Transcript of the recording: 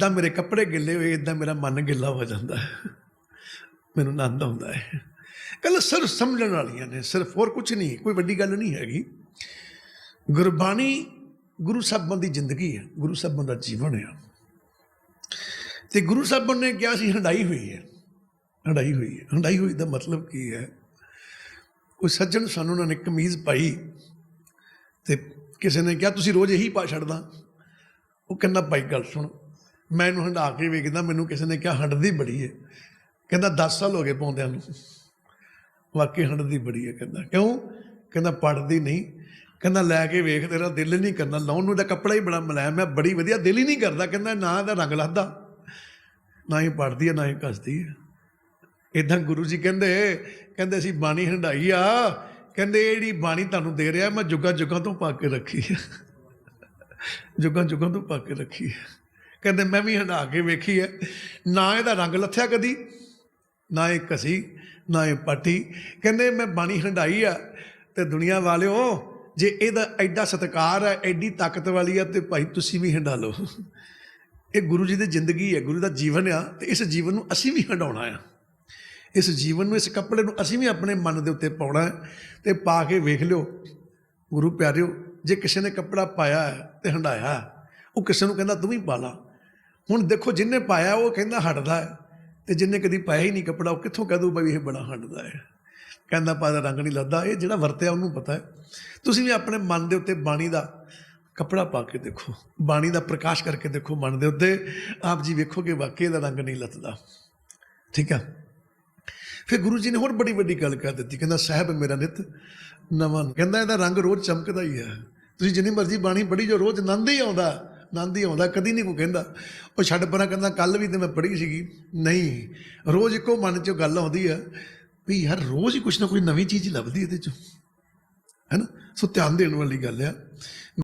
ਇਦਾਂ ਮੇਰੇ ਕੱਪੜੇ ਗਿੱਲੇ ਹੋਏ ਇਦਾਂ ਮੇਰਾ ਮਨ ਗਿੱਲਾ ਹੋ ਜਾਂਦਾ ਹੈ। ਮੈਨੂੰ ਆਨੰਦ ਆਉਂਦਾ ਹੈ। ਗੱਲ ਸਿਰਫ ਸਮਝਣ ਵਾਲੀਆਂ ਨੇ, ਸਿਰਫ ਹੋਰ ਕੁਝ ਨਹੀਂ, ਕੋਈ ਵੱਡੀ ਗੱਲ ਨਹੀਂ ਹੈਗੀ। ਗੁਰਬਾਣੀ ਗੁਰੂ ਸਾਹਿਬਾਂ ਦੀ ਜ਼ਿੰਦਗੀ ਹੈ, ਗੁਰੂ ਸਾਹਿਬਾਂ ਦਾ ਜੀਵਨ ਹੈ ਤੇ ਗੁਰੂ ਸਾਹਿਬਾਂ ਨੇ ਕਿਹਾ ਸੀ ਹੰਡਾਈ ਹੋਈ ਹੈ ਹੰਡਾਈ ਹੋਈ ਹੈ। ਹੰਡਾਈ ਹੋਈ ਦਾ ਮਤਲਬ ਕੀ ਹੈ? ਕੋਈ ਸੱਜਣ ਸਾਨੂੰ ਉਹਨਾਂ ਨੇ ਕਮੀਜ਼ ਪਾਈ ਤੇ ਕਿਸੇ ਨੇ ਕਿਹਾ, ਤੁਸੀਂ ਰੋਜ਼ ਇਹੀ ਪਾ ਛੱਡਦਾ। ਉਹ ਕਹਿੰਦਾ, ਭਾਈ, ਗੱਲ ਸੁਣ ਮੈਂ ਇਹਨੂੰ ਹੰਡਾ ਕੇ ਵੇਖਦਾ, ਮੈਨੂੰ ਕਿਸੇ ਨੇ ਕਿਹਾ ਹੰਡਦੀ ਬੜੀ ਹੈ ਕਹਿੰਦਾ 10 ਸਾਲ ਹੋ ਗਏ ਪਾਉਂਦਿਆਂ ਨੂੰ। ਵਾਕਈ ਹੰਡਦੀ ਬੜੀ ਹੈ ਕਹਿੰਦਾ। ਕਿਉਂ? ਕਹਿੰਦਾ ਪੜਦੀ ਨਹੀਂ। ਕਹਿੰਦਾ, ਲੈ ਕੇ ਵੇਖ, ਤੇਰਾ ਦਿਲ ਨਹੀਂ ਕਰਨਾ। ਲਾਉਣ ਨੂੰ ਤਾਂ ਕੱਪੜਾ ਹੀ ਬੜਾ ਮੁਲਾਇਮ ਹੈ, ਬੜੀ ਵਧੀਆ, ਦਿਲ ਹੀ ਨਹੀਂ ਕਰਦਾ। ਕਹਿੰਦਾ, ਨਾ ਇਹਦਾ ਰੰਗ ਲੱਗਦਾ ਨਾ ਹੀ ਪੜਦੀ ਹੈ ਨਾ ਹੀ ਕੱਸਦੀ ਹੈ ਇਦਾਂ ਗੁਰੂ ਜੀ ਕਹਿੰਦੇ ਕਹਿੰਦੇ, ਅਸੀਂ ਬਾਣੀ ਹੰਡਾਈ ਆ। ਕਹਿੰਦੇ, ਇਹ ਜਿਹੜੀ ਬਾਣੀ ਤੁਹਾਨੂੰ ਦੇ ਰਿਹਾ, ਮੈਂ ਜੁਗਾਂ ਜੁਗਾਂ ਤੋਂ ਪਾ ਕੇ ਰੱਖੀ ਹੈ ਜੁਗਾਂ ਜੁਗਾਂ ਤੋਂ ਪਾ ਕੇ ਰੱਖੀ ਹੈ ਕਹਿੰਦੇ ਮੈਂ ਵੀ ਹੰਡਾ ਕੇ ਵੇਖੀ ਹੈ। ਨਾ ਇਹਦਾ ਰੰਗ ਲੱਥਿਆ ਕਦੀ, ਨਾ ਇਹ ਕਸੀ ਨਾ ਇਹ ਪਾਟੀ। ਕਹਿੰਦੇ ਮੈਂ ਬਾਣੀ ਹੰਡਾਈ ਆ ਤੇ ਦੁਨੀਆ ਵਾਲਿਓ, ਜੇ ਇਹਦਾ ਐਡਾ ਸਤਿਕਾਰ ਹੈ, ਐਡੀ ਤਾਕਤ ਵਾਲੀ ਆ, ਤੇ ਭਾਈ ਤੁਸੀਂ ਵੀ ਹੰਡਾ ਲਓ। ਇਹ ਗੁਰੂ ਜੀ ਦੀ ਜ਼ਿੰਦਗੀ ਹੈ, ਗੁਰੂ ਦਾ ਜੀਵਨ ਆ, ਤੇ ਇਸ ਜੀਵਨ ਨੂੰ ਅਸੀਂ ਵੀ ਹੰਡਾਉਣਾ ਆ। ਇਸ ਜੀਵਨ ਨੂੰ, ਇਸ ਕੱਪੜੇ ਨੂੰ ਅਸੀਂ ਵੀ ਆਪਣੇ ਮਨ ਦੇ ਉੱਤੇ ਪਾਉਣਾ ਹੈ ਤੇ ਪਾ ਕੇ ਵੇਖ ਲਿਓ। ਗੁਰੂ ਪਿਆਰਿਓ, ਜੇ ਕਿਸੇ ਨੇ ਕੱਪੜਾ ਪਾਇਆ ਹੈ ਤੇ ਹੰਡਾਇਆ ਉਹ ਕਿਸੇ ਨੂੰ ਕਹਿੰਦਾ ਤੂੰ ਵੀ ਪਾ ਲਾ। ਹੁਣ ਦੇਖੋ ਜਿੰਨੇ ਪਾਇਆ ਉਹ ਕਹਿੰਦਾ ਹਟਦਾ ਹੈ ਤੇ ਜਿੰਨੇ ਕਦੀ ਪਾਇਆ ਹੀ ਨਹੀਂ ਕੱਪੜਾ, ਉਹ ਕਿੱਥੋਂ ਕਹਿ ਦੂ ਬਈ ਇਹ ਬੜਾ ਹਟਦਾ ਹੈ। ਕਹਿੰਦਾ ਪਾ ਦਾ ਰੰਗ ਨਹੀਂ ਲੱਦਾ, ਇਹ ਜਿਹੜਾ ਵਰਤਿਆ ਉਹਨੂੰ ਪਤਾ ਹੈ। ਤੁਸੀਂ ਵੀ ਆਪਣੇ ਮਨ ਦੇ ਉੱਤੇ ਬਾਣੀ ਦਾ ਕੱਪੜਾ ਪਾ ਕੇ ਦੇਖੋ, ਬਾਣੀ ਦਾ ਪ੍ਰਕਾਸ਼ ਕਰਕੇ ਦੇਖੋ ਮਨ ਦੇ ਉੱਤੇ, ਆਪ ਜੀ ਵੇਖੋਗੇ ਵਾਕਈ ਇਹਦਾ ਰੰਗ ਨਹੀਂ ਲੱਤਦਾ ਠੀਕ ਹੈ ਫਿਰ ਗੁਰੂ ਜੀ ਨੇ ਹੋਰ ਬੜੀ ਵੱਡੀ ਗੱਲ ਕਰ ਦਿੱਤੀ, ਕਹਿੰਦਾ ਸਾਹਿਬ ਮੇਰਾ ਨਿਤ ਨਵਾਂ, ਕਹਿੰਦਾ ਇਹਦਾ ਰੰਗ ਰੋਜ਼ ਚਮਕਦਾ ਹੀ ਹੈ। ਤੁਸੀਂ ਜਿੰਨੀ ਮਰਜ਼ੀ ਬਾਣੀ ਪੜ੍ਹੀ ਜੋ ਰੋਜ਼ ਆਨੰਦ ਹੀ ਆਉਂਦਾ। ਆਨੰਦ ਹੀ ਆਉਂਦਾ, ਕਦੀ ਨਹੀਂ ਕੋਈ ਕਹਿੰਦਾ। ਉਹ ਛੱਡ ਪਰਾਂ ਕਹਿੰਦਾ ਕੱਲ ਵੀ ਤੇ ਮੈਂ ਪੜ੍ਹੀ ਸੀਗੀ। ਨਹੀਂ, ਰੋਜ਼ ਇੱਕੋ ਮਨ 'ਚ ਗੱਲ ਆਉਂਦੀ ਆ ਵੀ ਯਾਰ ਰੋਜ਼ ਹੀ ਕੁਛ ਨਾ ਕੋਈ ਨਵੀਂ ਚੀਜ਼ ਲੱਭਦੀ ਇਹਦੇ 'ਚੋਂ। ਹੈ ਨਾ ਸੋ ਧਿਆਨ ਦੇਣ ਵਾਲੀ ਗੱਲ ਆ।